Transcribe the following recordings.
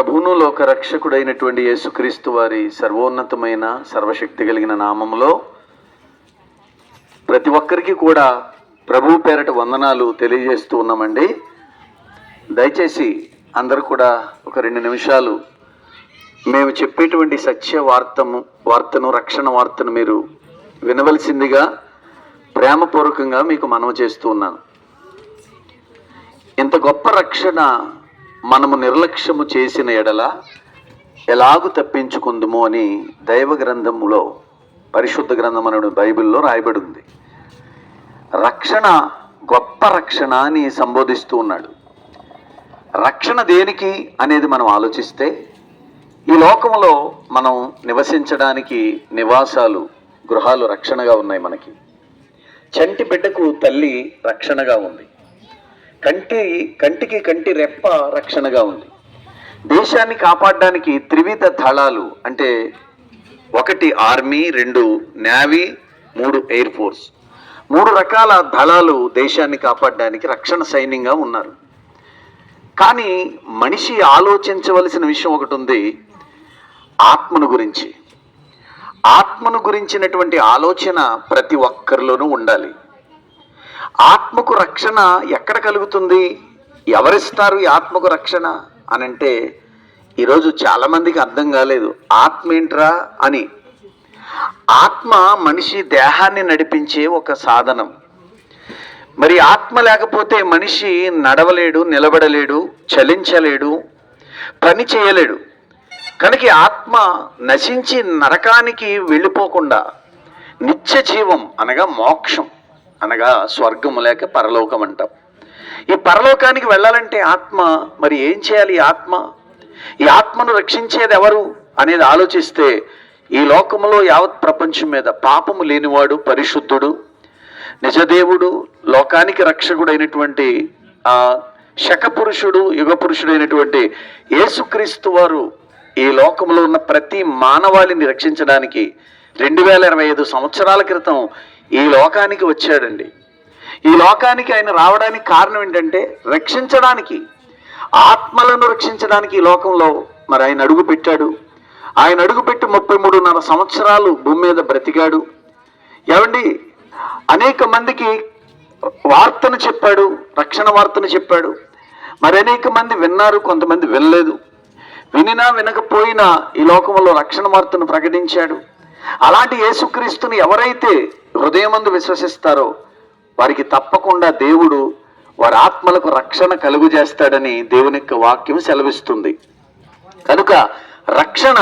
ప్రభువును లోక రక్షకుడైనటువంటి యేసుక్రీస్తు వారి సర్వోన్నతమైన సర్వశక్తి కలిగిన నామములో ప్రతి ఒక్కరికి కూడా ప్రభువు పేరట వందనాలు తెలియజేస్తూ ఉన్నామండి. దయచేసి అందరూ కూడా ఒక రెండు నిమిషాలు మేము చెప్పేటువంటి సత్య వార్తము వార్తను రక్షణ వార్తను మీరు వినవలసిందిగా ప్రేమపూర్వకంగా మీకు మనవి చేస్తూ ఉన్నాను. ఇంత గొప్ప రక్షణ మనము నిర్లక్ష్యము చేసిన ఎడల ఎలాగు తప్పించుకుందుము అని దైవ గ్రంథములో పరిశుద్ధ గ్రంథం అనే బైబిల్లో రాయబడి ఉంది రక్షణ గొప్ప రక్షణ అని సంబోధిస్తూ ఉన్నాడు. రక్షణ దేనికి అనేది మనం ఆలోచిస్తే ఈ లోకంలో మనం నివసించడానికి నివాసాలు గృహాలు రక్షణగా ఉన్నాయి మనకి. చంటి బిడ్డకు తల్లి రక్షణగా ఉంది. కంటి కంటికి కంటి రెప్ప రక్షణగా ఉంది. దేశాన్ని కాపాడడానికి త్రివిధ దళాలు అంటే ఒకటి ఆర్మీ రెండు నేవీ మూడు ఎయిర్ ఫోర్స్. మూడు రకాల దళాలు దేశాన్ని కాపాడడానికి రక్షణ సైన్యంగా ఉన్నారు. కానీ మనిషి ఆలోచించవలసిన విషయం ఒకటి ఉంది ఆత్మను గురించి. ఆత్మను గురించినటువంటి ఆలోచన ప్రతి ఒక్కరిలోనూ ఉండాలి. ఆత్మకు రక్షణ ఎక్కడ కలుగుతుంది? ఎవరిస్తారు ఈ ఆత్మకు రక్షణ? అని అంటే ఈరోజు చాలామందికి అర్థం కాలేదు. ఆత్మ ఏంట్రా అని. ఆత్మ మనిషి దేహాన్ని నడిపించే ఒక సాధనం. మరి ఆత్మ లేకపోతే మనిషి నడవలేడు నిలబడలేడు చలించలేడు పని చేయలేడు. కనుక ఆత్మ నశించి నరకానికి వెళ్ళిపోకుండా నిత్య జీవం అనగా మోక్షం. అనగా స్వర్గము లేక పరలోకం అంటాం. ఈ పరలోకానికి వెళ్ళాలంటే ఆత్మ మరి ఏం చేయాలి ఆత్మ? ఈ ఆత్మను రక్షించేది ఎవరు అనేది ఆలోచిస్తే ఈ లోకములో యావత్ ప్రపంచం మీద పాపము లేనివాడు పరిశుద్ధుడు నిజదేవుడు లోకానికి రక్షకుడైనటువంటి ఆ శకపురుషుడు యుగ పురుషుడైనటువంటి యేసుక్రీస్తు వారు ఈ లోకంలో ఉన్న ప్రతి మానవాళిని రక్షించడానికి రెండు వేల ఇరవై ఐదు సంవత్సరాల క్రితం ఈ లోకానికి వచ్చాడండి. ఈ లోకానికి ఆయన రావడానికి కారణం ఏంటంటే రక్షించడానికి ఆత్మలను రక్షించడానికి ఈ లోకంలో మరి ఆయన అడుగు పెట్టాడు. ఆయన అడుగుపెట్టి ముప్పై మూడున్నర సంవత్సరాలు భూమి మీద బ్రతికాడు. ఏమండి? అనేక మందికి వార్తను చెప్పాడు రక్షణ వార్తను చెప్పాడు. మరి అనేక మంది విన్నారు కొంతమంది వినలేదు. వినినా వినకపోయినా ఈ లోకంలో రక్షణ వార్తను ప్రకటించాడు. అలాంటి యేసుక్రీస్తుని ఎవరైతే హృదయమందు విశ్వసిస్తారో వారికి తప్పకుండా దేవుడు వారి ఆత్మలకు రక్షణ కలుగు చేస్తాడని దేవుని యొక్క వాక్యం సెలవిస్తుంది. కనుక రక్షణ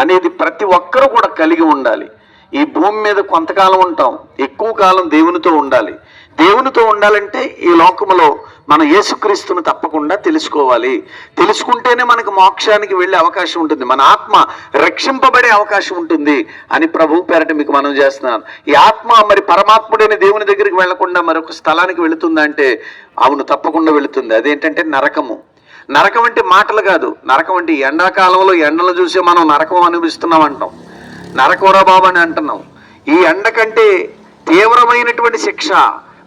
అనేది ప్రతి ఒక్కరూ కూడా కలిగి ఉండాలి. ఈ భూమి మీద కొంతకాలం ఉంటాం ఎక్కువ కాలం దేవునితో ఉండాలి. దేవునితో ఉండాలంటే ఈ లోకములో మన యేసుక్రీస్తును తప్పకుండా తెలుసుకోవాలి. తెలుసుకుంటేనే మనకు మోక్షానికి వెళ్ళే అవకాశం ఉంటుంది. మన ఆత్మ రక్షింపబడే అవకాశం ఉంటుంది అని ప్రభు పేరట మీకు మనం చేస్తున్నాను. ఈ ఆత్మ మరి పరమాత్ముడైన దేవుని దగ్గరికి వెళ్ళకుండా మరొక స్థలానికి వెళుతుందంటే అవును తప్పకుండా వెళుతుంది. అదేంటంటే నరకము. నరకం అంటే మాటలు కాదు. నరకం అంటే ఎండాకాలంలో ఎండలు చూసి మనం నరకం అనుభవిస్తున్నాం అంటాం. నరకోరా బాబు అని అంటున్నాం. ఈ ఎండ కంటే తీవ్రమైనటువంటి శిక్ష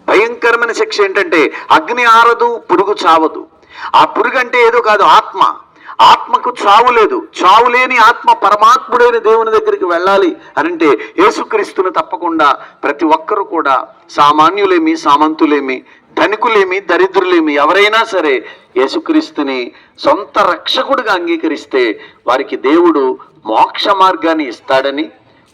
భయంకరమైన శిక్ష ఏంటంటే అగ్ని ఆరదు పురుగు చావదు. ఆ పురుగు అంటే ఏదో కాదు ఆత్మ. ఆత్మకు చావు లేదు. చావు లేని ఆత్మ పరమాత్ముడైన దేవుని దగ్గరికి వెళ్ళాలి అనంటే యేసుక్రీస్తుని తప్పకుండా ప్రతి ఒక్కరూ కూడా సామాన్యులేమి సామంతులేమి ధనికులేమి దరిద్రులేమి ఎవరైనా సరే యేసుక్రీస్తుని సొంత రక్షకుడిగా అంగీకరిస్తే వారికి దేవుడు మోక్ష మార్గాన్ని ఇస్తాడని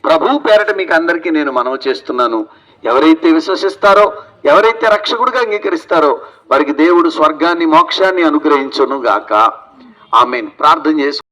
ప్రభు పేరట మీకు అందరికీ నేను మనవి చేస్తున్నాను. ఎవరైతే విశ్వసిస్తారో ఎవరైతే రక్షకుడిగా అంగీకరిస్తారో వారికి దేవుడు స్వర్గాన్ని మోక్షాన్ని అనుగ్రహించును గాక ఆమెన్. ప్రార్థన చేసు